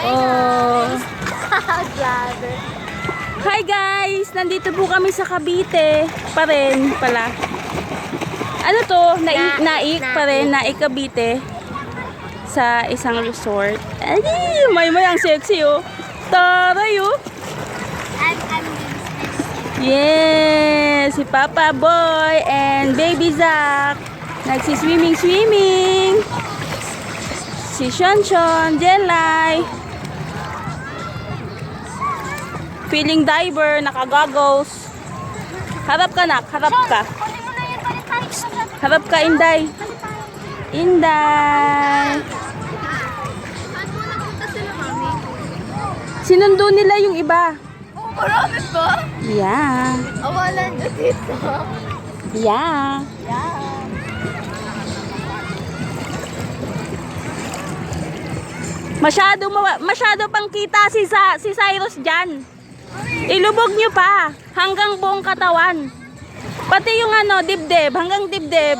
Oh. Grabe. Hi guys! Nandito po kami sa Cavite pa rin pala. Ano to? Naik, Na- naik pa rin, naik Cavite. Sa isang resort. Ay, may may ang sexy oh. Taray oh. I'm, I'm business. Yes! Si Papa Boy and Baby Zach. Nagsiswimming swimming. Si Sean Sean, Jelay. Feeling diver, naka-goggles. Harap ka nak, harap ka. Harap ka, Inday. Inday. Sinundo nila yung iba. Oh, marami ba? Yeah. Awalan nyo dito. Yeah. Yeah. Masyado, masyado pang kita si, sa, si Cyrus dyan. Ilubog nyo pa hanggang buong katawan. Pati yung ano, dibdib, hanggang dibdib.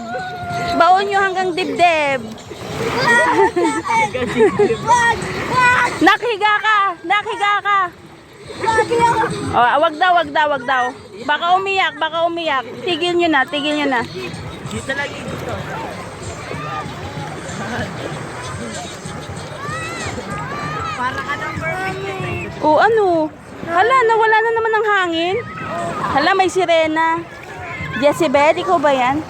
Baon nyo hanggang dibdib. Nakhiga ka, nakhiga ka. Oh, wag daw, wag daw, wag daw. Baka umiyak, baka umiyak. Tigil nyo na, tigil nyo na. Dito lagi dito. Para ka ng perfect. O ano? Hala, nawala na naman ng hangin. Hala, may sirena. Jezebel, ikaw ba yan?